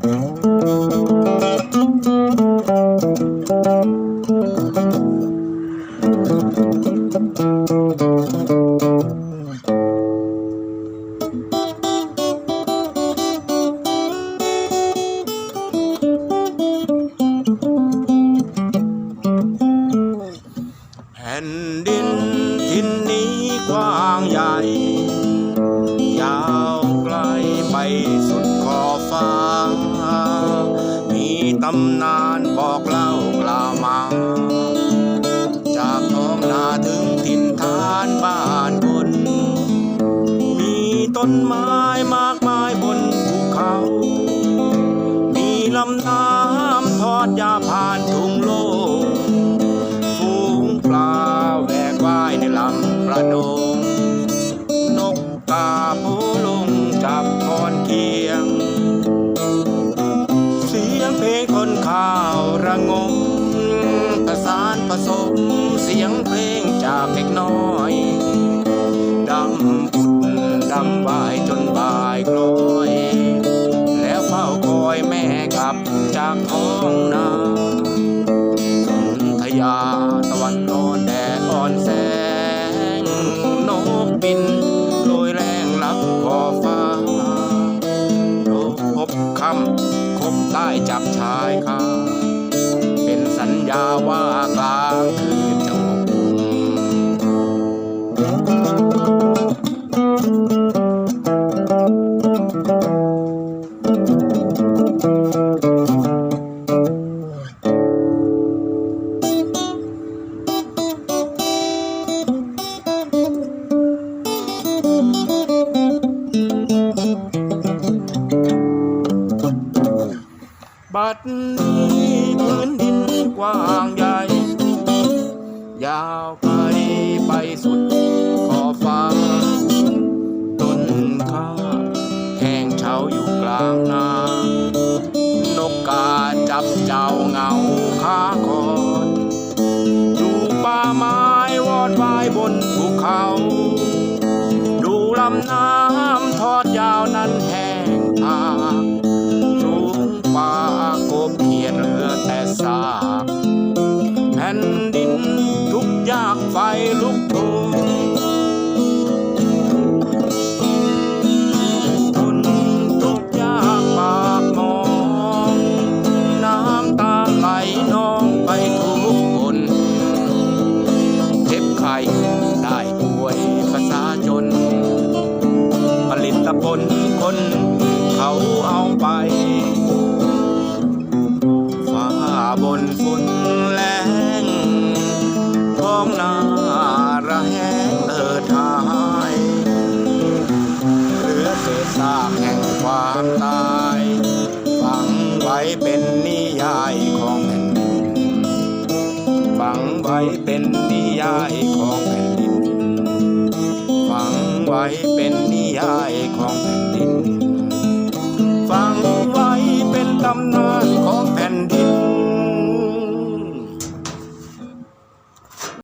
แำนานบอกเล่ากล่าวมา จากท้องนาถึงถิ่นฐานบ้านคน มีต้นไม้มากมายบนภูเขา มีลำน้ำทอดยาวผ่านทุ่งโลก ฝูงปลาแหวกว่ายในลำประโด ระงมประสานผสมเสียงเพลงจากเด็กน้อยดำพุดดำบายจนบายกลอย แล้วเฝ้าคอยแม่กลับจากท้องนาสนธยาตะวันนอนแดดอ่อนแสงนกบินโรยแรงลับขอฟ้าลกพบคำคบใต้จับชายคา เดนี้พื้นดินกว้างใหญ่ ยาวไปไปสุดขอบฟ้า ต้นข้าแห้งเฉาอยู่กลางนานกกาจับเจ้าเงาคาคอนดูป่าไม้วอดวายบนภูเขา ดูลำน้ำทอดยาวนั้น ไฟลุกโชนทนทุกยากปากมอง น้ำตาไหลนองไปทุกคนเจ็บไข้ได้ป่วยภาษาจนผลิตผลคนเขาเอาไปฟ้าบนฝนแรงท้องนา แหงเอิดหายเหลือเศษซากแห่งความตายฝังไว้เป็นนิยายของแผ่นดินฝังไว้เป็นนิยายของแผ่นดินฝังไว้เป็นนิยาย